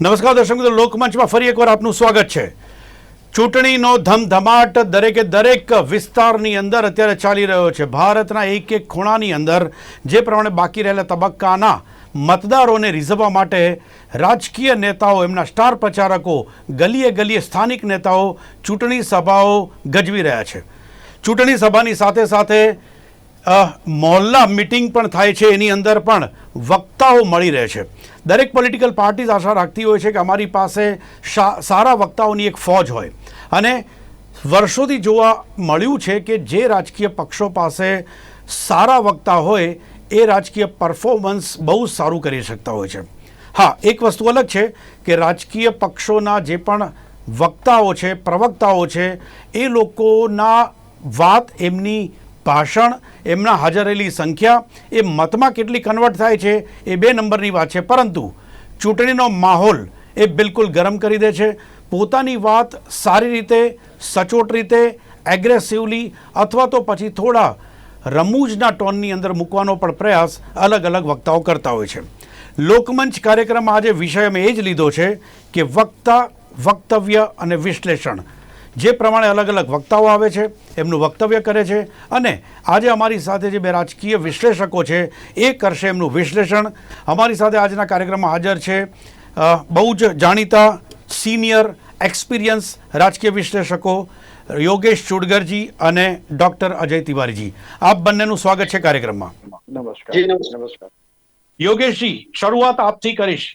નમસ્કાર દર્શક મિત્રો, લોકમંચમાં ફરી એકવાર આપનું સ્વાગત છે. ચૂંટણીનો ધમધમાટ દરેકે દરેક વિસ્તારની અંદર અત્યારે ચાલી રહ્યો છે. ભારતના એક એક ખૂણાની અંદર જે પ્રમાણે બાકી રહેલા તબક્કાના મતદારોને રીઝવવા માટે રાજકીય નેતાઓ, એમના સ્ટાર પ્રચારકો, ગલીએ ગલીએ સ્થાનિક નેતાઓ ચૂંટણી સભાઓ ગજવી રહ્યા છે. ચૂંટણી સભાની સાથે સાથે મોહલ્લા મિટિંગ પણ થાય છે, એની અંદર પણ વક્તાઓ મળી રહે છે. દરેક પોલિટિકલ પાર્ટીઝ આશા રાખતી હોય છે કે અમારી પાસે સારા વક્તાઓની એક ફોજ હોય. અને વર્ષોથી જોવા મળ્યું છે કે જે રાજકીય પક્ષો પાસે સારા વક્તા હોય, એ રાજકીય પરફોર્મન્સ બહુ સારું કરી શકતા હોય છે. હા, એક વસ્તુ અલગ છે કે રાજકીય પક્ષોના જે પણ વક્તાઓ છે, પ્રવક્તાઓ છે, એ લોકોના વાત એમની ભાષણ, એમના હાજર રહેલી સંખ્યા, એ મતમાં કેટલી કન્વર્ટ થાય છે, એ બે નંબરની વાત છે. પરંતુ ચૂંટણીનો માહોલ એ બિલકુલ ગરમ કરી દે છે. પોતાની વાત સારી રીતે, સચોટ રીતે એગ્રેસિવલી અથવા તો પછી થોડા રમૂજના ટોનની અંદર મૂકવાનો પણ પ્રયાસ અલગ અલગ વક્તાઓ કરતા હોય છે. લોકમંચ કાર્યક્રમમાં આજે વિષય અમે એ જ લીધો છે કે વક્તા, વક્તવ્ય અને વિશ્લેષણ જે પ્રમાણે અલગ અલગ વક્તાઓ આવે છે એમનું વક્તવ્ય કરે છે અને આજે અમારી સાથે જે બે રાજકીય વિશ્લેષકો છે એ કરશે એમનું વિશ્લેષણ. અમારી સાથે આજના કાર્યક્રમમાં હાજર છે બહુ જ જાણીતા સિનિયર એક્સપિરિયન્સ રાજકીય વિશ્લેષકો યોગેશ ચુડગરજી અને ડૉક્ટર અજય તિવારીજી. આપ બંનેનું સ્વાગત છે કાર્યક્રમમાં. નમસ્કાર. નમસ્કાર. યોગેશજી શરૂઆત આપથી કરીશ.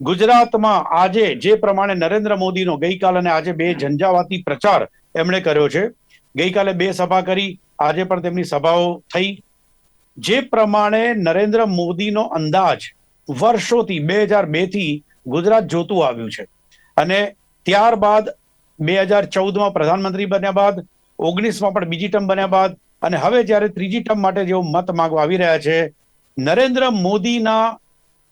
ગુજરાતમાં આજે જે પ્રમાણે નરેન્દ્ર મોદીનો ગઈકાલ અને આજે બે ઝંઝાવાતી પ્રચાર એમણે કર્યો છે. ગઈકાલે બે સભા કરી, આજે પણ તેમની સભાઓ થઈ. જે પ્રમાણે નરેન્દ્ર મોદીનો અંદાજ વર્ષોથી, બે હજાર બેથી ગુજરાત જોતું આવ્યું છે. અને ત્યારબાદ બે હજાર ચૌદમાં પ્રધાનમંત્રી બન્યા બાદ, ઓગણીસમાં પણ બીજી ટર્મ બન્યા બાદ અને હવે જ્યારે ત્રીજી ટર્મ માટે જેઓ મત માંગવા આવી રહ્યા છે, નરેન્દ્ર મોદીના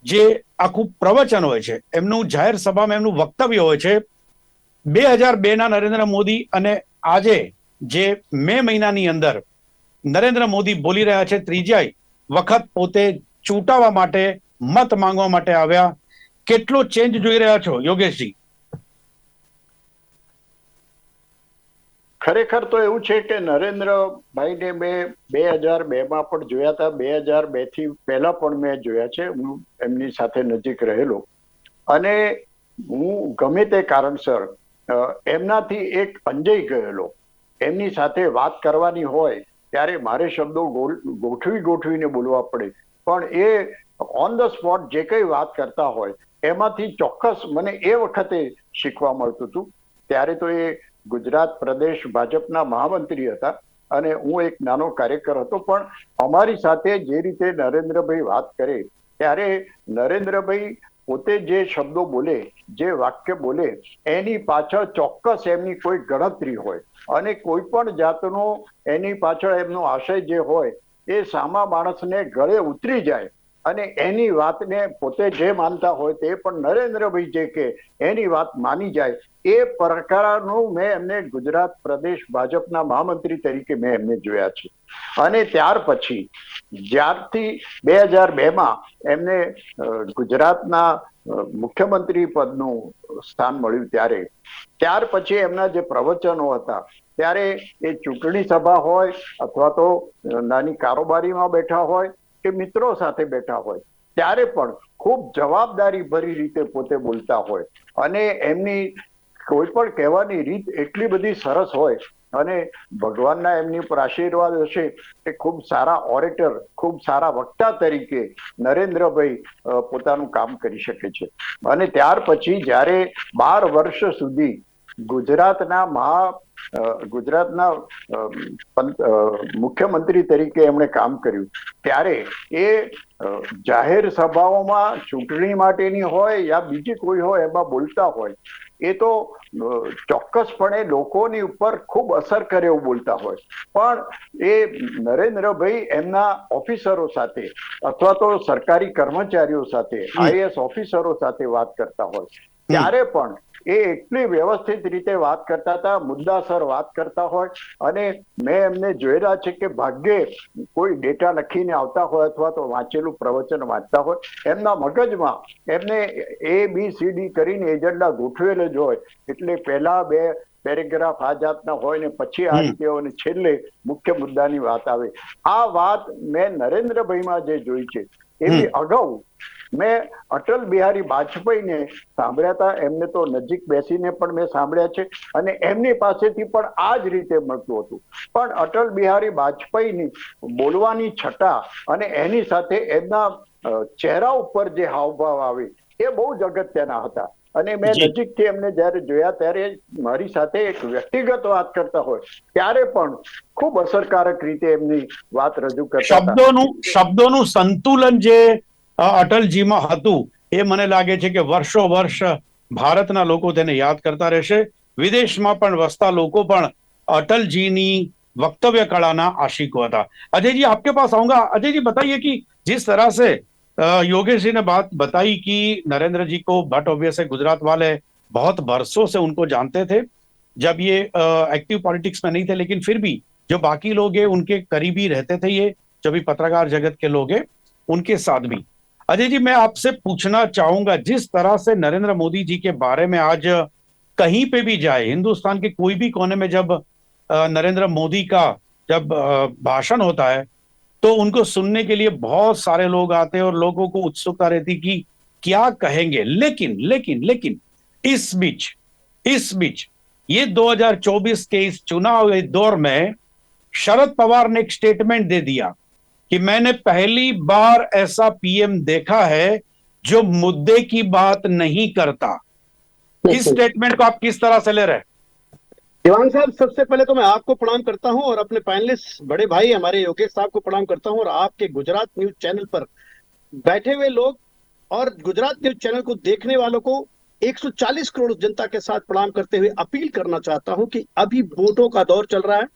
જે આખું પ્રવચન હોય છે, એમનું જાહેર સભામાં એમનું વક્તવ્ય હોય છે, બે હજાર બે ના નરેન્દ્ર મોદી અને આજે જે મે મહિનાની અંદર નરેન્દ્ર મોદી બોલી રહ્યા છે ત્રીજા વખત પોતે ચૂંટાવા માટે મત માંગવા માટે આવ્યા. કેટલો ચેન્જ જોઈ રહ્યા છો, યોગેશજી? ખરેખર તો એવું છે કે નરેન્દ્રભાઈને મેં બે હજાર બે માં પણ જોયા હતા. બે હજાર બેથી પહેલા પણ મેં જોયા છે. હું એમની સાથે નજીક રહેલો. અને હું ગમે તે કારણસર એમનાથી એક અંજાઈ ગયેલો. એમની સાથે વાત કરવાની હોય ત્યારે મારે શબ્દો ગોઠવી ગોઠવીને બોલવા પડે. પણ એ ઓન ધ સ્પોટ જે કંઈ વાત કરતા હોય, એમાંથી ચોક્કસ મને એ વખતે શીખવા મળતું હતું. ત્યારે તો એ ગુજરાત પ્રદેશ ભાજપના મહામંત્રી હતા અને હું એક નાનો કાર્યકર હતો, પણ અમારી સાથે જે રીતે નરેન્દ્રભાઈ વાત કરે, ત્યારે નરેન્દ્રભાઈ પોતે જે શબ્દો બોલે, જે વાક્ય બોલે, એની પાછળ ચોક્કસ એમની કોઈ ગણતરી હોય અને કોઈ પણ જાતનો એની પાછળ એમનો આશય જે હોય, એ સામા માણસને ગળે ઉતરી જાય અને એની વાતને પોતે જે માનતા હોય તે પણ નરેન્દ્રભાઈ જે કે એની વાત માની જાય એ પ્રકારનું મેં એમને ગુજરાત પ્રદેશ ભાજપના મહામંત્રી તરીકે મેં એમને જોયા છે. અને ત્યાર પછી, જ્યારથી બે હજાર બે માં એમને ગુજરાતના મુખ્યમંત્રી પદનું સ્થાન મળ્યું ત્યારે, ત્યાર પછી એમના જે પ્રવચનો હતા, ત્યારે એ ચૂંટણી સભા હોય અથવા તો નાની કારોબારીમાં બેઠા હોય કે મિત્રો સાથે બેઠા હોય, ત્યારે પણ ખૂબ જવાબદારી ભરી રીતે પોતે બોલતા હોય. અને એમની કોઈ પણ કહેવાની રીત એટલી બધી સરસ હોય અને ભગવાનના એમની ઉપર આશીર્વાદ હશે કે ખૂબ સારા ઓરેટર ખૂબ સારા વક્તા તરીકે નરેન્દ્રભાઈ પોતાનું કામ કરી શકે છે. અને ત્યાર પછી જ્યારે બાર વર્ષ સુધી ગુજરાતના મહા ગુજરાતના મુખ્યમંત્રી તરીકે એમણે કામ કર્યું, ત્યારે એ જાહેર સભાઓમાં ચૂંટણી માટેની હોય યા બીજી કોઈ હોય એમાં બોલતા હોય એ તો ચોક્કસપણે લોકોની ઉપર ખૂબ અસર કરે એવું બોલતા હોય. પણ એ નરેન્દ્રભાઈ એમના ઓફિસરો સાથે અથવા તો સરકારી કર્મચારીઓ સાથે આઈએસ ઓફિસરો સાથે વાત કરતા હોય. ત્યારે પણ એ એટલી વ્યવસ્થિત રીતે વાત કરતા હતા મુદ્દાસર વાત કરતા હોય અને મેં એમને જોયેલા છે કે ભાગ્યે કોઈ ડેટા લખીને આવતા હોય અથવા તો વાંચેલું પ્રવચન વાંચતા હોય એમના મગજમાં એમને એ બી સી ડી કરીને એજન્ડા ગોઠવેલો જ હોય. એટલે પહેલા બે પેરેગ્રાફ આ જાતના હોય ને પછી આ રીતે અને છેલ્લે મુખ્ય મુદ્દાની વાત આવે. આ વાત મેં નરેન્દ્રભાઈમાં જે જોઈ છે એવી અગાઉ મેં અટલ બિહારી વાજપેયીને સાંભળ્યા હતા એમને તો નજીક બેસીને પણ મેં સાંભળ્યા છે અને એમની પાસેથી પણ આ જ રીતે મળતું હતું. પણ અટલ બિહારી વાજપેયીની બોલવાની છટા અને એની સાથે એમના ચહેરા ઉપર જે હાવભાવ આવે એ બહુ જ અગત્યના હતા. અને મેં. નજીકથી એમને જયારે જોયા ત્યારે મારી સાથે એક વ્યક્તિગત વાત કરતા હોય ત્યારે પણ ખૂબ અસરકારક રીતે એમની વાત રજૂ કરતા શબ્દોનું શબ્દોનું સંતુલન જે અટલજીમાં હતું એ મને લાગે છે કે વર્ષો વર્ષ ભારતના લોકો તેને યાદ કરતા રહેશે વિદેશમાં પણ વસતા લોકો પણ अटल वक्तव्य कलाना आशिक था अजय जी आपके पास आऊंगा अजय जी बताइए कि जिस तरह से अ, योगेश जी ने बात बताई कि नरेंद्र जी को बट ऑब्वियस है गुजरात वाले बहुत बरसों से उनको जानते थे जब ये एक्टिव पॉलिटिक्स में नहीं थे लेकिन फिर भी जो बाकी लोग हैं उनके करीबी रहते थे ये जो भी पत्रकार जगत के लोग हैं उनके साथ भी अजय जी, मैं आपसे पूछना चाहूँगा, जिस तरह से नरेंद्र मोदी जी के बारे में आज कहीं पे भी जाए, हिंदुस्तान के कोई भी कोने में जब नरेंद्र मोदी का जब भाषण होता है तो उनको सुनने के लिए बहुत सारे लोग आते हैं और लोगों को उत्सुकता रहती कि क्या कहेंगे। लेकिन लेकिन लेकिन, इस बीच इस बीच, ये 2024 के इस चुनाव दौर में शरद पवार ने एक स्टेटमेंट दे दिया कि मैंने पहली बार ऐसा पीएम देखा है जो मुद्दे की बात नहीं करता। इस स्टेटमेंट को आप किस तरह से ले रहे हैं? साहब सबसे पहले तो मैं आपको प्रणाम करता हूँ और अपने पैनलिस्ट बड़े भाई हमारे योगेश साहब को प्रणाम करता हूँ और आपके गुजरात न्यूज़ चैनल पर बैठे हुए लोग और गुजरात न्यूज़ चैनल को देखने वालों को 140 करोड़ जनता के साथ प्रणाम करते हुए अपील करना चाहता हूँ कि अभी वोटों का दौर चल रहा है।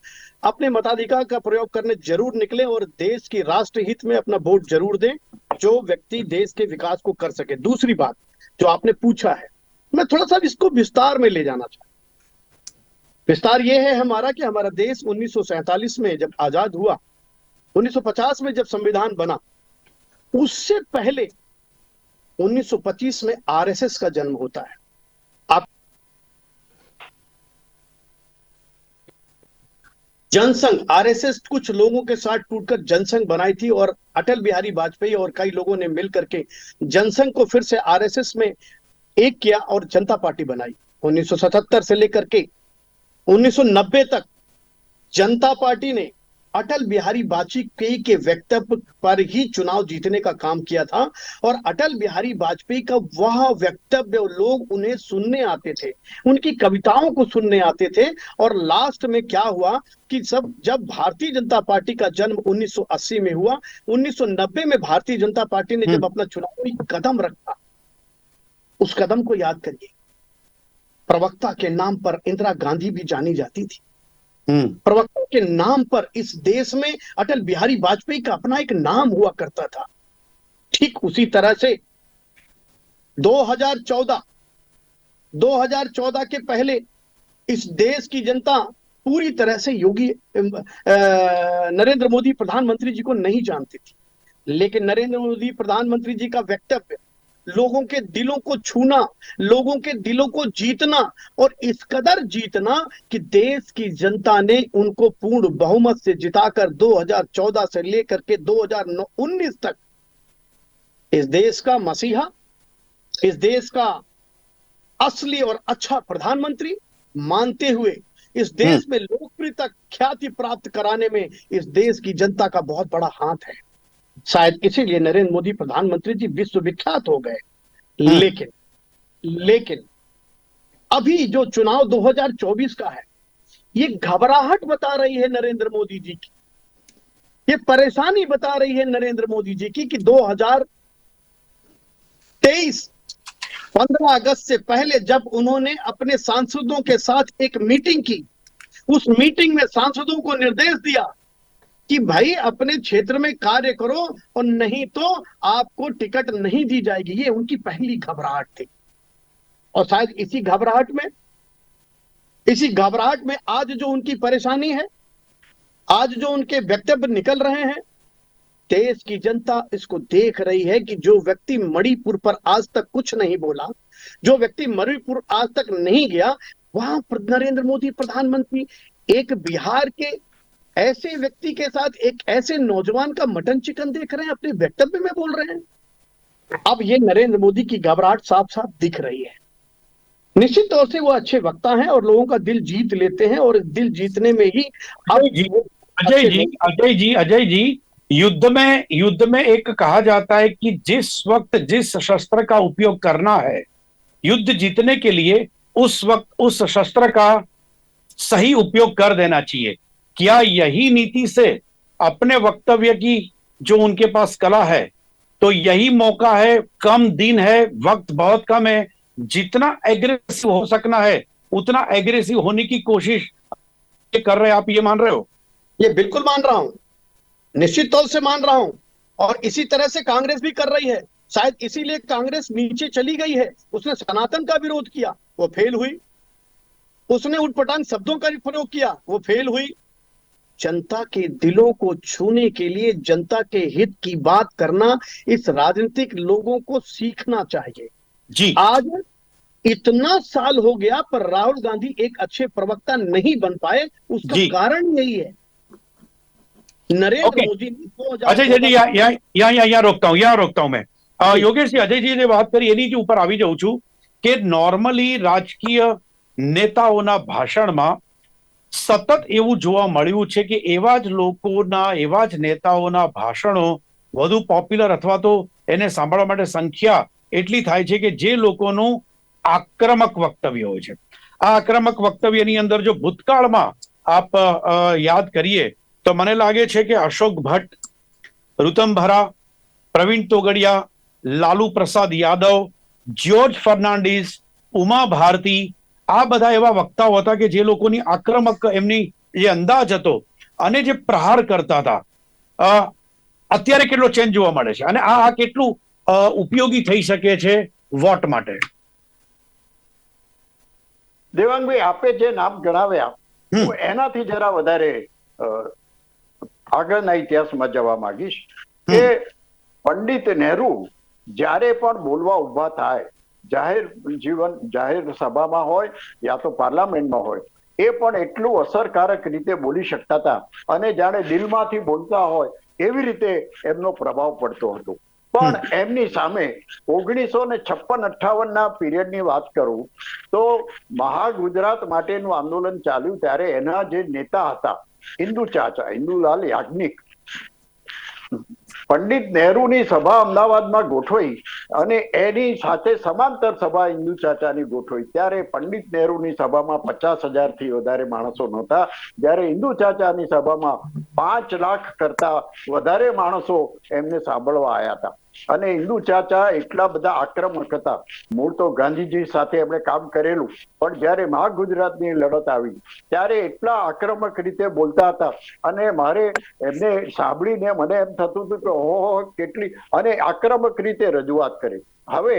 अपने मताधिकार का प्रयोग करने ज़रूर निकले और देश की राष्ट्र हित में अपना वोट ज़रूर दें, जो व्यक्ति देश के विकास को कर सके। दूसरी बात जो आपने पूछा है, मैं थोड़ा सा इसको विस्तार में ले जाना चाहता विस्तार ये है हमारा कि हमारा देश 1947 में जब आज़ाद हुआ 1950 में जब संविधान बना, उससे पहले 1925 में आरएसएस का जन्म होता है। आप जनसंघ, आरएसएस कुछ लोगों के साथ टूटकर जनसंघ बनाई थी और अटल बिहारी वाजपेयी और कई लोगों ने मिलकर के जनसंघ को फिर से आरएसएस में एक किया और जनता पार्टी बनाई। 1977 से लेकर के 1990 तक जनता पार्टी ने अटल बिहारी वाजपेयी के वक्तव्य पर ही चुनाव जीतने का काम किया था और अटल बिहारी वाजपेयी का वह वक्तव्य लोग उन्हें सुनने आते थे उनकी कविताओं को सुनने आते थे और लास्ट में क्या हुआ कि सब जब भारतीय जनता पार्टी का जन्म 1980 में हुआ 1990 में भारतीय जनता पार्टी ने जब अपना चुनावी कदम रखा उस कदम को याद करिए प्रवक्ता के नाम पर इंदिरा गांधी भी जानी जाती थी। प्रवक्ता के नाम पर इस देश में अटल बिहारी वाजपेयी का अपना एक नाम हुआ करता था। ठीक उसी तरह से 2014 2014 के पहले इस देश की जनता पूरी तरह से योगी नरेंद्र मोदी प्रधानमंत्री जी को नहीं जानती थी। लेकिन नरेंद्र मोदी प्रधानमंत्री जी का वक्तव्य लोगों के दिलों को छूना लोगों के दिलों को जीतना और इस कदर जीतना कि देश की जनता ने उनको पूर्ण बहुमत से जिताकर 2014 से लेकर के 2019 तक इस देश का मसीहा इस देश का असली और अच्छा प्रधानमंत्री मानते हुए इस देश में लोकप्रियता ख्याति प्राप्त कराने में इस देश की जनता का बहुत बड़ा हाथ है। शायद इसीलिए नरेंद्र मोदी प्रधानमंत्री जी विश्व विख्यात हो गए। लेकिन लेकिन अभी जो चुनाव 2024 का है ये घबराहट बता रही है नरेंद्र मोदी जी की। ये परेशानी बता रही है नरेंद्र मोदी जी की कि 2023 15 अगस्त से पहले जब उन्होंने अपने सांसदों के साथ एक मीटिंग की उस मीटिंग में सांसदों को निर्देश दिया कि भाई अपने क्षेत्र में कार्य करो और नहीं तो आपको टिकट नहीं दी जाएगी। ये उनकी पहली घबराहट थी। और शायद इसी घबराहट में, इसी घबराहट में आज जो उनकी परेशानी है, आज जो उनके वक्तव्य निकल रहे हैं, देश की जनता इसको देख रही है कि जो व्यक्ति मणिपुर पर आज तक कुछ नहीं बोला, जो व्यक्ति मणिपुर आज तक नहीं गया, वहाँ नरेंद्र मोदी प्रधानमंत्री, एक बिहार के ऐसे व्यक्ति के साथ एक ऐसे नौजवान का मटन चिकन देख रहे हैं, अपने वक्तव्य में बोल रहे हैं। अब ये नरेंद्र मोदी की घबराहट साफ़ साफ़ दिख रही है। निश्चित तौर से वो अच्छे वक्ता हैं और लोगों का दिल जीत लेते हैं और दिल जीतने में ही अब जी, अजय जी अजय जी अजय जी, युद्ध में युद्ध में एक कहा जाता है कि जिस वक्त जिस शस्त्र का उपयोग करना है, युद्ध जीतने के लिए उस वक्त उस शस्त्र का सही उपयोग कर देना चाहिए। क्या यही नीति से अपने वक्तव्य की जो उनके पास कला है तो यही मौका है, कम दिन है, वक्त बहुत कम है। जितना एग्रेसिव हो सकना है, उतना एग्रेसिव होने की कोशिश कर रहे हैं, आप ये मान रहे हो? ये बिल्कुल मान रहा हूँ। निश्चित तौर से मान रहा हूँ। और इसी तरह से कांग्रेस भी कर रही है। शायद इसीलिए कांग्रेस नीचे चली गई है। उसने सनातन का विरोध किया, वो फेल हुई। उसने उटपटांग शब्दों का प्रयोग किया, वो फेल हुई। जनता के दिलों को छूने के लिए जनता के हित की बात करना इस राजनीतिक लोगों को सीखना चाहिए जी आज इतना साल हो गया पर राहुल गांधी एक अच्छे प्रवक्ता नहीं बन पाए उसका जी। कारण यही है नरेंद्र ओके। मोदी ने અજય 2014 જી યા યા યા યા યા રોકતા હું યા રોકતા હું મેં અ, યોગેશજી અજયજી જે વાત કરી એની જ ઉપર આવી જાઉં છું કે નોર્મલી રાજકીય નેતાઓના ભાષણમાં સતત એવું જોવા મળ્યું છે કે એવા જ લોકોના, એવા જ નેતાઓના ભાષણો વધુ પોપ્યુલર અથવા તો એને સાંભળવા માટે સંખ્યા એટલી થાય છે કે જે લોકોનું આક્રમક વક્તવ્ય હોય છે. આ આક્રમક વક્તવ્યની અંદર જો ભૂતકાળમાં આપ યાદ કરીએ, તો મને લાગે છે કે અશોક ભટ્ટ, ઋતમ ભરા, પ્રવીણ તોગડિયા, લાલુ પ્રસાદ યાદવ, જ્યોર્જ ફર્નાન્ડિસ ઉમા ભારતી આ બધા એવા વક્તાઓ હતા કે જે લોકોની આક્રમક એમની જે અંદાજ હતો અને જે પ્રહાર કરતા હતા અત્યારે કેટલો ચેન્જ જોવા મળે છે? અને આ કેટલું ઉપયોગી થઈ શકે છે વોટ માટે? દેવાંગભાઈ આપે જે નામ ગણાવ્યા એનાથી જરા વધારે આગળના ઇતિહાસમાં જવા માંગીશ કે પંડિત નહેરુ જ્યારે પણ બોલવા ઊભા થાય જાહેર જીવન જાહેર સભામાં હોય યા તો પાર્લામેન્ટમાં હોય એ પણ એટલું અસરકારક રીતે બોલી શકતા હતા. અને જાણે દિલમાંથી બોલતા હોય એવી રીતે એમનો પ્રભાવ પડતો હતો. પણ એમની સામે ઓગણીસો ને છપ્પન અઠાવન ના પીરિયડની વાત કરું તો મહા ગુજરાત માટેનું આંદોલન ચાલ્યું ત્યારે એના જે નેતા હતા હિન્દુ ચાચા હિન્દુલાલ યાજ્ઞિક પંડિત નહેરુની સભા અમદાવાદમાં ગોઠવાઈ અને એની સાથે સમાંતર સભા હિન્દુ ચાચાની ગોઠવાઈ. ત્યારે પંડિત નહેરુની સભામાં પચાસ હજારથી વધારે માણસો નહોતા. જ્યારે હિન્દુ ચાચાની સભામાં પાંચ લાખ કરતા વધારે માણસો એમને સાંભળવા આવ્યા હતા. અને હિન્દુ ચાચા એટલા બધા આક્રમક હતા મૂળ તો ગાંધીજી સાથે એમણે કામ કરેલું, પણ જ્યારે મહાગુજરાતની લડત આવી, ત્યારે એટલા આક્રમક રીતે બોલતા હતા. અને મારે એમને સાંભળીને મને એમ થતું હતું કે, ઓહો, કેટલી, અને આક્રમક રીતે રજૂઆત કરી. હવે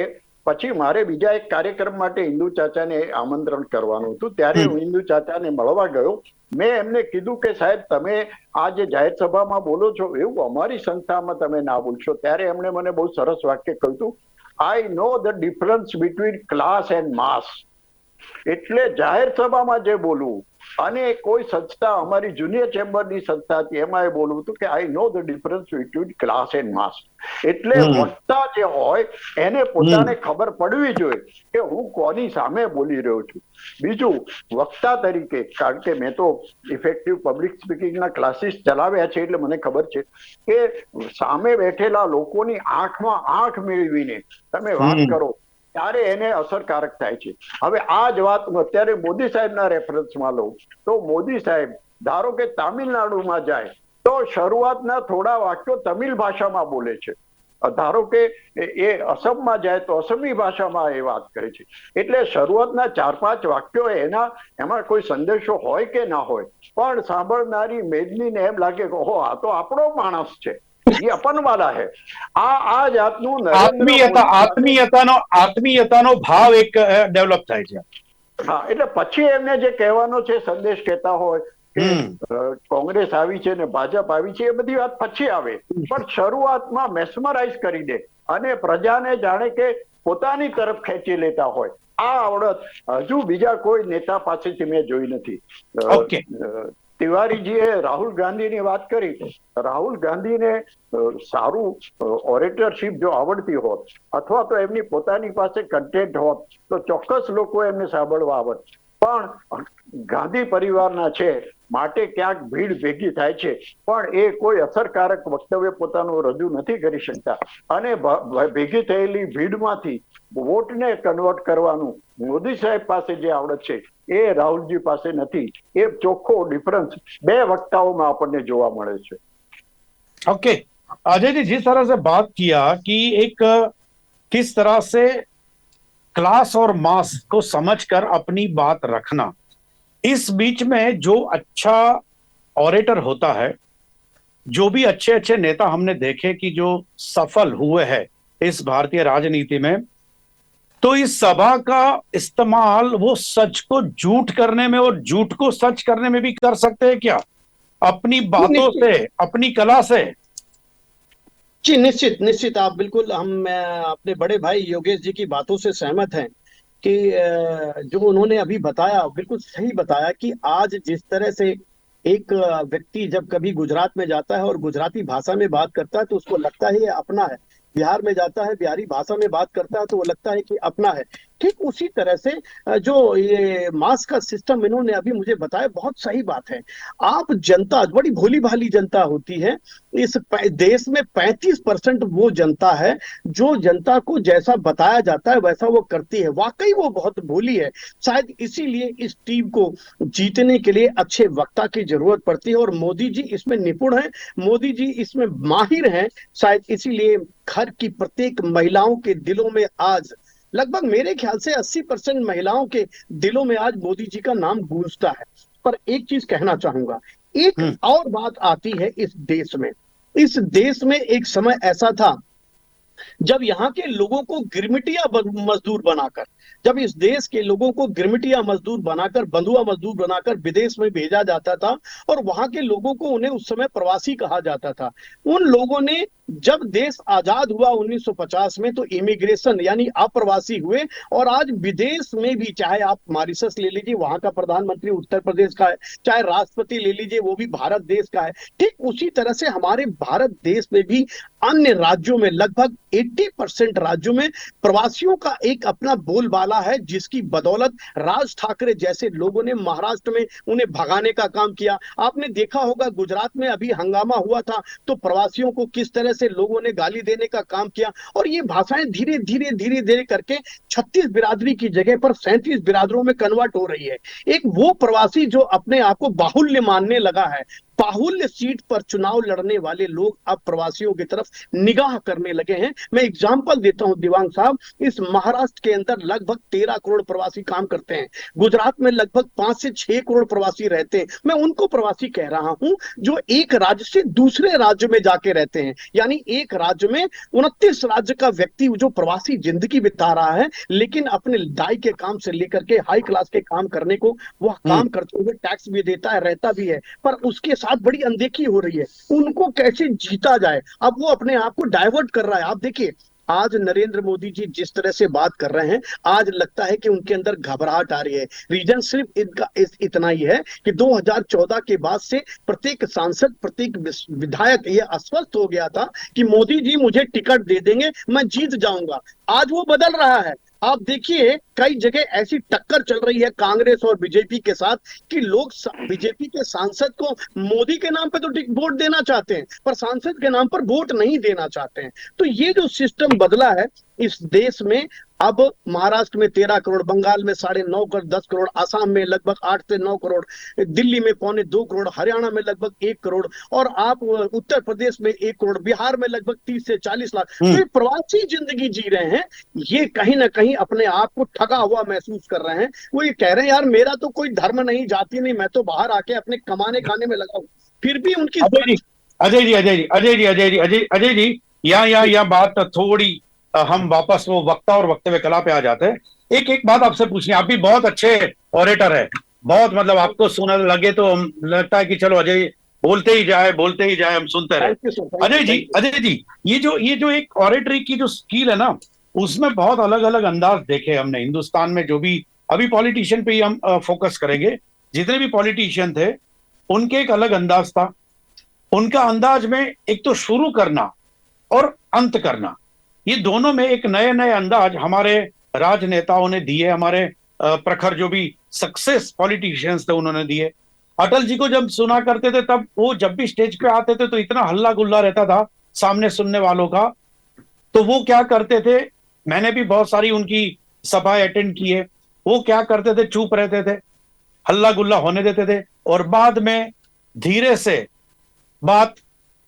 પછી મારે બીજા એક કાર્યક્રમ માટે હિન્દુ ચાચાને આમંત્રણ કરવાનું હતું. ત્યારે હું હિન્દુ ચાચાને મળવા ગયો. મેં એમને કીધું કે સાહેબ તમે આ જે જાહેર સભામાં બોલો છો એવું અમારી સંસ્થામાં તમે ના બોલશો. ત્યારે એમણે મને બહુ સરસ વાક્ય કહ્યું હતું. I know the difference between class and mass એટલે જાહેર સભામાં જે બોલવું અને કોઈ સંસ્થા અમારી જુનિયર ચેમ્બરની સંસ્થા હતી એમાં એ બોલવું હતું કે I know the difference between class and mass એટલે વક્તા જે હોય એને પોતાને ખબર પડવી જોઈએ કે હું કોની સામે બોલી રહ્યો છું. બીજું વક્તા તરીકે કારણ કે મેં તો ઇફેક્ટિવ પબ્લિક સ્પીકિંગના ક્લાસીસ ચલાવ્યા છે એટલે મને ખબર છે કે સામે બેઠેલા લોકોની આંખમાં આંખ મેળવીને તમે વાત કરો ત્યારે એને અસરકારક થાય છે. હવે આ જ વાત હું અત્યારે મોદી સાહેબના રેફરન્સમાં લઉં. તો મોદી સાહેબ, ધારો કે તામિલનાડુમાં જાય, તો શરૂઆતના થોડા વાક્યો તમિલ ભાષામાં બોલે છે. ધારો કે એ- અસમમાં જાય તો અસમી ભાષામાં એ વાત કરે છે. એટલે શરૂઆતના ચાર પાંચ વાક્યો એના, એમાં કોઈ સંદેશો હોય કે ના હોય, પણ સાંભળનારી મેદનીને એમ લાગે કે, ઓહો, આ તો આપણો માણસ છે. ये अपन वाला है આ આ જાતનું નરેન્દ્ર આત્મીયતા મોદી- આત્મીયતાનો આત્મીયતાનો ભાવ એક ડેવલપ થાય છે હા એટલે પછી એમને જે કહેવાનો છે સંદેશ કહેતા હોય કે હમ. અ, કોંગ્રેસ આવી છે ને ભાજપ આવી છે એ બધી વાત પછી આવે પણ શરૂઆતમાં મેસ્મરાઇઝ કરી દે અને પ્રજાને જાણે કે પોતાની તરફ ખેંચી લેતા હોય આ આવડત હજુ બીજા કોઈ નેતા પાસેથી મેં જોઈ નથી અ, Okay. અ, તિવારીજીએ રાહુલ ગાંધીની વાત કરી. રાહુલ ગાંધીને સારું ઓરેટરશીપ જો આવડતી હોત, અથવા તો એમની પોતાની પાસે કન્ટેન્ટ હોત, તો ચોક્કસ લોકો એમને સાંભળવા આવત. પણ ગાંધી પરિવારના છે, માટે ક્યાંક ભીડ ભેગી થાય છે, પણ એ કોઈ અસરકારક વક્તવ્ય પોતાનું રજૂ નથી કરી શકતા. અને ભેગી થયેલી ભીડમાંથી વોટને કન્વર્ટ કરવાનું મોદી સાહેબ પાસે જે આવડત છે એ રાહુલજી પાસે નથી એ ચોખ્ખો ડિફરન્સ બે વક્તાઓમાં આપણને જોવા મળે છે ओके अजय जी जिस तरह से बात किया कि एक अ, किस तरह से क्लास और मास को समझकर अपनी बात रखना इस बीच में जो अच्छा ऑरेटर होता है जो भी अच्छे अच्छे नेता हमने देखे कि जो सफल हुए हैं इस भारतीय राजनीति में तो इस सभा का इस्तेमाल वो सच को झूठ करने में और झूठ को सच करने में भी कर सकते हैं क्या? अपनी बातों से अपनी कला से। जी निश्चित निश्चित आप बिल्कुल हम अपने बड़े भाई योगेश जी की बातों से सहमत हैं कि जो उन्होंने अभी बताया बिल्कुल सही बताया कि आज जिस तरह से एक व्यक्ति जब कभी गुजरात में जाता है और गुजराती भाषा में बात करता है तो उसको लगता है ये अपना है। बिहार में जाता है, बिहारी भाषा में बात करता है तो वो लगता है कि अपना है। ठीक उसी तरह से जो ये मास का सिस्टम इन्होंने अभी मुझे बताया, बहुत सही बात है। आप जनता, बड़ी भोली भाली जनता होती है, इस देश में 35 परसेंट वो जनता है, जो जनता को जैसा बताया जाता है, वैसा वो करती है। वाकई वो बहुत भोली है। शायद इसीलिए इस टीम को जीतने के लिए अच्छे वक्ता की ज़रूरत पड़ती है और मोदी जी इसमें निपुण है। मोदी जी इसमें माहिर हैं। शायद इसीलिए घर की प्रत्येक महिलाओं के दिलों में आज लगभग मेरे ख्याल से 80 परसेंट महिलाओं के दिलों में आज मोदी जी का नाम गूंजता है पर एक चीज़ कहना चाहूँगा एक हम्म। और बात आती है इस देश में इस देश में एक समय ऐसा था जब यहाँ के लोगों को गिरमिटिया मजदूर बनाकर, जब इस देश के लोगों को गिरमिटिया मजदूर बनाकर, बंधुआ मजदूर बनाकर विदेश में भेजा जाता था और वहाँ के लोगों को उन्हें उस समय प्रवासी कहा जाता था, उन लोगों ने जब देश आज़ाद हुआ 1950 में तो इमिग्रेशन यानी अप्रवासी हुए और आज विदेश में भी, चाहे आप मॉरिशस ले लीजिए, वहाँ का प्रधानमंत्री उत्तर प्रदेश का है, चाहे राष्ट्रपति ले लीजिए, वो भी भारत देश का है, ठीक उसी तरह से हमारे भारत देश में भी अन्य राज्यों में, लगभग 80 परसेंट राज्यों में प्रवासियों का एक अपना बोलबाला है, जिसकी बदौलत राज ठाकरे जैसे लोगों ने महाराष्ट्र में उन्हें भगाने का काम किया। आपने देखा होगा, गुजरात में अभी हंगामा हुआ था तो प्रवासियों को किस तरह से लोगों ने गाली देने का काम किया? और ये भाषाएँ धीरे धीरे धीरे धीरे करके छत्तीस बिरादरी की जगह पर सैंतीस बिरादरों में कन्वर्ट हो रही है। एक वो प्रवासी जो अपने आप को बाहुल्य मानने लगा है बाहुल्य सीट पर चुनाव लड़ने वाले लोग अब प्रवासियों की तरफ़ निगाह करने लगे हैं। मैं एग्ज़ाम्पल देता हूँ दिवांग साहब इस महाराष्ट्र के अंदर लगभग तेरह करोड़ प्रवासी काम करते हैं। गुजरात में लगभग पाँच से छह करोड़ प्रवासी रहते हैं। मैं उनको प्रवासी कह रहा हूँ जो एक राज्य से दूसरे राज्य में जाके रहते हैं। यानी एक राज्य में उनतीस राज्य का व्यक्ति जो प्रवासी ज़िंदगी बिता रहा है लेकिन अपने दाई के काम से लेकर के हाई क्लास के काम करने को वह काम करते हुए टैक्स भी देता है रहता भी है। पर उसके साथ बड़ी अनदेखी हो रही है। उनको कैसे जीता जाए? अब वो अपने आप को डाइवर्ट कर रहा है। आप देखिए आज नरेंद्र मोदी जी जिस तरह से बात कर रहे हैं आज लगता है कि उनके अंदर घबराहट आ रही है। रीजन सिर्फ़ इनका इस, इतना ही है कि 2014 के बाद से प्रत्येक सांसद प्रत्येक विधायक ये अस्वस्थ हो गया था कि मोदी जी मुझे टिकट दे देंगे मैं जीत जाऊँगा। आज वो बदल रहा है। आप देखिए, कई जगह ऐसी टक्कर चल रही है कांग्रेस और बीजेपी के साथ कि लोग बीजेपी के सांसद को मोदी के नाम पर तो वोट देना चाहते हैं, पर सांसद के नाम पर वोट नहीं देना चाहते हैं। तो ये जो सिस्टम बदला है, इस देश में अब महाराष्ट्र में तेरह करोड़ बंगाल में साढ़े नौ करोड़ दस करोड़ आसाम में लगभग आठ से नौ करोड़ दिल्ली में पौने दो करोड़ हरियाणा में लगभग एक करोड़ और आप उत्तर प्रदेश में एक करोड़ बिहार में लगभग तीस से चालीस लाख। तो प्रवासी ज़िंदगी जी रहे हैं ये कहीं ना कहीं अपने आप को ठगा हुआ महसूस कर रहे हैं। वो ये कह रहे हैं यार मेरा तो कोई धर्म नहीं जाति नहीं मैं तो बाहर आके अपने कमाने खाने में लगा हूँ। फिर भी उनकी अजय जी अजय जी अजय जी अजय जी अजय जी अजय जी यहाँ यहाँ यहाँ बात थोड़ी हम वापस वो वक्ता और वक्तव्य कला पे आ जाते हैं। एक एक बात आपसे पूछनी आप भी बहुत अच्छे ऑरेटर है। बहुत मतलब आपको सुना लगे तो हम लगता है कि चलो अजय बोलते ही जाए बोलते ही जाए हम सुनते रहे। अजय जी अजय जी ये जो ये जो एक ऑरेटरी की जो स्किल है ना उसमें बहुत अलग अलग अंदाज देखे हमने। हिंदुस्तान में जो भी अभी पॉलिटिशियन पे ही हम फोकस करेंगे। जितने भी पॉलिटिशियन थे उनके एक अलग अंदाज था। उनका अंदाज में एक तो शुरू करना और अंत करना। ये दोनों में एक नए नए अंदाज हमारे राजनेताओं ने दिए, हमारे प्रखर जो भी सक्सेस पॉलिटिशियंस थे उन्होंने दिए। अटल जी को जब सुना करते थे, तब वो जब भी स्टेज पे आते थे तो इतना हल्ला गुल्ला रहता था सामने सुनने वालों का। तो वो क्या करते थे, मैंने भी बहुत सारी उनकी सभाएँ अटेंड किए वो क्या करते थे, चुप रहते थे हल्ला गुल्ला होने देते थे और बाद में धीरे से बात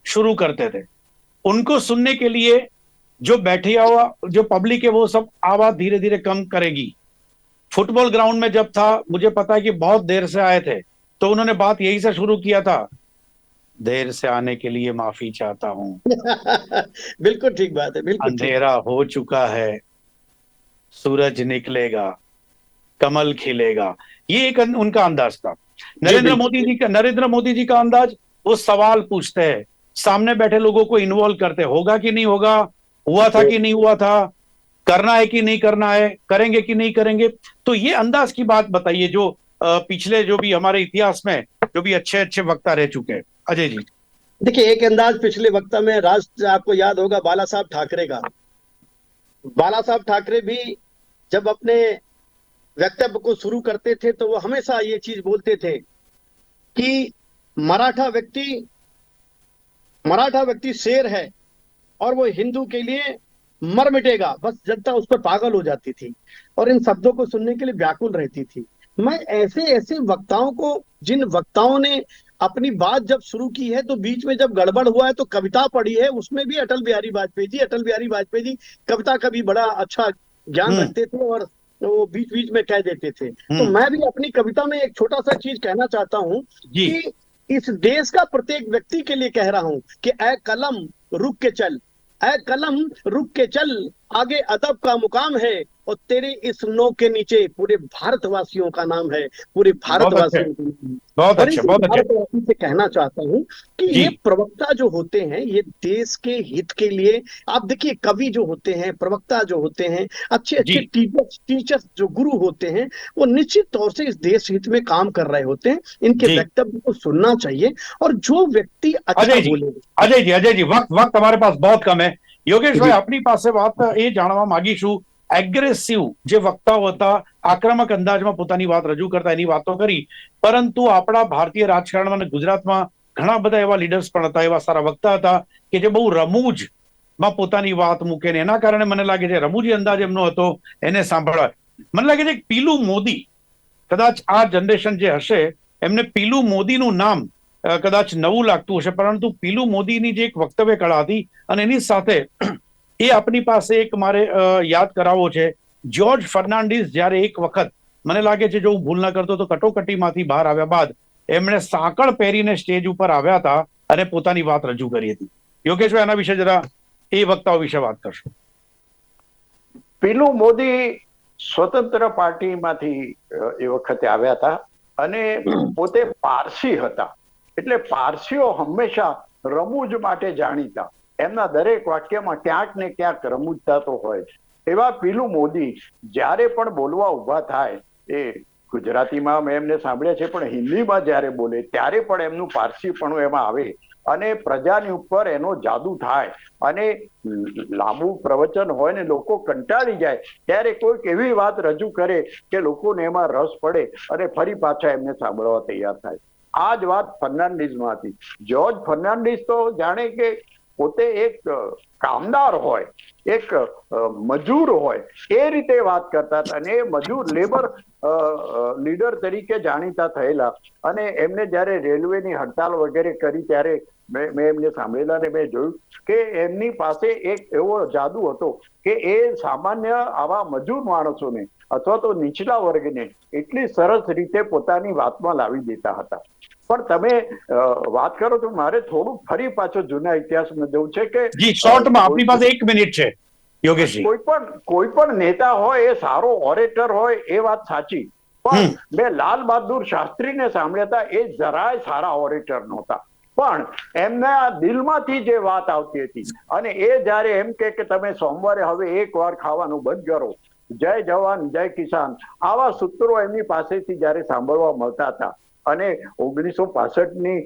शुरू करते थे। उनको सुनने के लिए जो बैठे हुआ जो पब्लिक है वो सब आवाज़ धीरे धीरे कम करेगी। फुटबॉल ग्राउंड में जब था मुझे पता है कि बहुत देर से आए थे तो उन्होंने बात यही से शुरू किया था देर से आने के लिए माफ़ी चाहता हूँ। बिल्कुल ठीक बात है बिल्कुल अंधेरा हो चुका है सूरज निकलेगा कमल खिलेगा। ये एक उनका अंदाज था। नरेंद्र मोदी जी का नरेंद्र मोदी जी का अंदाज वो सवाल पूछते हैं। सामने बैठे लोगों को इन्वॉल्व करते होगा कि नहीं होगा? हुआ था कि नहीं हुआ था? करना है कि नहीं करना है? करेंगे कि नहीं करेंगे? तो ये अंदाज की बात बताइए जो पिछले जो भी हमारे इतिहास में जो भी अच्छे अच्छे वक्ता रह चुके हैं। अजय जी। देखिए एक अंदाज पिछले वक्ता में राष्ट्र आपको याद होगा बाला साहब ठाकरे का। बाला साहब ठाकरे भी जब अपने वक्तव्य को शुरू करते थे तो वो हमेशा ये चीज़ बोलते थे कि मराठा व्यक्ति मराठा व्यक्ति शेर है। और वो हिंदू के लिए मर मिटेगा। बस जनता उस पर पागल हो जाती थी और इन शब्दों को सुनने के लिए व्याकुल रहती थी। मैं ऐसे ऐसे वक्ताओं को जिन वक्ताओं ने अपनी बात जब शुरू की है तो बीच में जब गड़बड़ हुआ है तो कविता पढ़ी है उसमें भी अटल बिहारी वाजपेयी जी अटल बिहारी वाजपेयी जी कविता का भी बड़ा अच्छा ज्ञान हम्म। रखते थे और वो बीच बीच में कह देते थे। तो हम्म। मैं भी अपनी कविता में एक छोटा सा चीज़ कहना चाहता हूँ कि इस देश का प्रत्येक व्यक्ति के लिए कह रहा हूँ कि ए कलम रुक के चल। कलम रुक के चल। आगे अदब का मुकाम है। और तेरे इस नो के नीचे पूरे भारतवासियों का नाम है पूरे भारतवासियों का नाम है। बहुत और अच्छे इस बहुत अच्छे भारतवासी से कहना चाहता हूँ कि जी। ये प्रवक्ता जो होते हैं ये देश के हित के लिए आप देखिए कवि जो होते हैं प्रवक्ता जो होते हैं अच्छे अच्छे जी। टीचर्स टीचर्स जो गुरु होते हैं वो निश्चित तौर से इस देश हित में काम कर रहे होते हैं इनके जी। वक्तव्य को सुनना चाहिए और जो व्यक्ति अच्छा अजय जी। बोले અજય જી અજય જી વક્ત વક્ત અમારે પાસ બહુત કમ હે યોગેશભાઈ જી. આપની પાસે વાત એ જાણવા માંગીશું એગ્રેસિવ જે વક્તાઓ હતા, આક્રમક અંદાજમાં પોતાની વાત રજૂ કરતા એની વાતો કરી. પરંતુ આપણા ભારતીય રાજકારણમાં અને ગુજરાતમાં ઘણા બધા એવા લીડર્સ પણ હતા, એવા સારા વક્તા હતા કે જે બહુ રમૂજમાં પોતાની વાત મૂકે ને એના કારણે મને લાગે છે રમૂજી અંદાજ એમનો હતો, એને સાંભળવા મને લાગે છે પીલું મોદી, કદાચ આ જનરેશન જે હશે, એમને પીલું મોદીનું નામ કદાચ નવું લાગતું હશે, પરંતુ પીલું મોદીની જે એક વક્તવ્ય કળા હતી અને એની સાથે એ આપની પાસે એક મારે યાદ કરાવવો છે. જ્યોર્જ ફર્નાન્ડિસ જ્યારે એક વખત મને લાગે છે જો હું ભૂલ ના કરતો તો કટોકટીમાંથી બહાર આવ્યા બાદ એમણે સાંકળ પહેરીને સ્ટેજ ઉપર આવ્યા હતા અને પોતાની વાત રજૂ કરી હતી. યોગેશભાઈ એના વિશે જરા એ વક્તાઓ વિશે વાત કરશો. પેલું મોદી સ્વતંત્ર પાર્ટીમાંથી એ વખતે આવ્યા હતા અને પોતે પારસી હતા. એટલે પારસીઓ હંમેશા રમૂજ માટે જાણીતા. એમના દરેક વાક્યમાં ક્યાંક ને ક્યાંક રમૂજતા તો હોય છે એવા પીલું મોદી જ્યારે પણ બોલવા ઊભા થાય, એ ગુજરાતીમાં મેં એમને સાંભળ્યા છે, પણ હિન્દીમાં જ્યારે બોલે ત્યારે પણ એમનું પારસીપણું એમાં આવે અને પ્રજાની ઉપર એનો જાદુ થાય અને લાંબુ પ્રવચન હોય ને લોકો કંટાળી જાય, ત્યારે કોઈક એવી વાત રજૂ કરે કે લોકોને એમાં રસ પડે અને ફરી પાછા એમને સાંભળવા તૈયાર થાય. આ જ વાત ફર્નાન્ડિસમાં હતી જ્યોર્જ ફર્નાન્ડિસ તો જાણે કે પોતે એક કામદાર હોય, એક મજૂર હોય, એ રીતે વાત કરતા હતા અને એ મજૂર લેબર લીડર તરીકે જાણીતા થયેલા. અને એમને જ્યારે રેલવેની હડતાલ વગેરે કરી ત્યારે મેં એમને સાંભળેલા ને મેં જોયું કે એમની પાસે એક એવો જાદુ હતો કે એ સામાન્ય આવા મજૂર માણસોને અથવા તો નીચલા વર્ગને એટલી સરસ રીતે પોતાની વાતમાં લાવી દેતા હતા. પણ તમે વાત કરો તો મારે થોડું ફરી પાછો જૂના ઇતિહાસમાં જવું છે કે જી શોર્ટમાં આપની પાસે એક મિનિટ છે યોગેશજી. કોઈ પણ કોઈ પણ નેતા હોય એ સારો ઓરેટર હોય એ વાત સાચી. પણ મેં લાલ બહાદુર શાસ્ત્રીને સાંભળ્યા હતા એ જરાય સારા ઓરેટર નહોતા. પણ એમના દિલમાંથી જે વાત આવતી હતી અને એ જ્યારે એમ કે કે તમે સોમવારે હવે એક વાર ખાવાનું બંધ કરો જય જવાન જય કિસાન આવા સૂત્રો એમની પાસેથી જ્યારે સાંભળવા મળતા હતા અને ઓગણીસો પાસઠની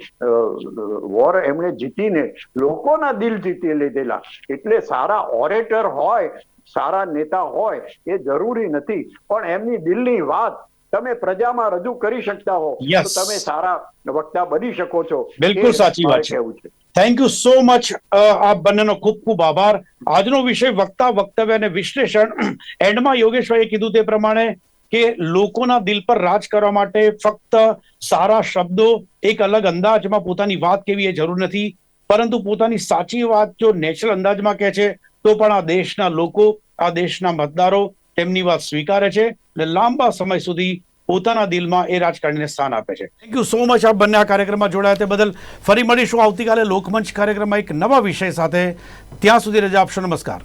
વોર એમણે જીતીને લોકોના દિલ જીતી લીધેલા. એટલે સારા ઓરેટર હોય સારા નેતા હોય એ જરૂરી નથી. પણ એમની દિલની વાત તમે પ્રજામાં રજૂ કરી શકતા હો તો તમે સારા વક્તા બની શકો છો. બિલકુલ સાચી વાત છે. થેન્ક યુ સો મચ આપ બંનેનો ખૂબ ખૂબ આભાર. આજનો વિષય વક્તા વક્તવ્ય અને વિશ્લેષણ. એન્ડમાં યોગેશભાઈએ કીધું તે પ્રમાણે કે લોકોના દિલ પર રાજ કરવા માટે ફક્ત સારા શબ્દો, એક અલગ અંદાજમાં પોતાની વાત કેવી એ જરૂર નથી. પરંતુ પોતાની સાચી વાત જો નેચરલ અંદાજમાં કહે છે, તો પણ આ દેશના લોકો, આ દેશના મતદારો તેમની વાત સ્વીકારે છે અને લાંબા સમય સુધી પોતાના દિલમાં એ રાજકારણીને સ્થાન આપે છે. થેન્ક યુ સો મચ આપ બંને આ કાર્યક્રમમાં જોડાયા તે બદલ ફરી મળીશું. આવતીકાલે લોકમંચ કાર્યક્રમમાં એક નવા વિષય સાથે. ત્યાં સુધી રજા આપશો. નમસ્કાર.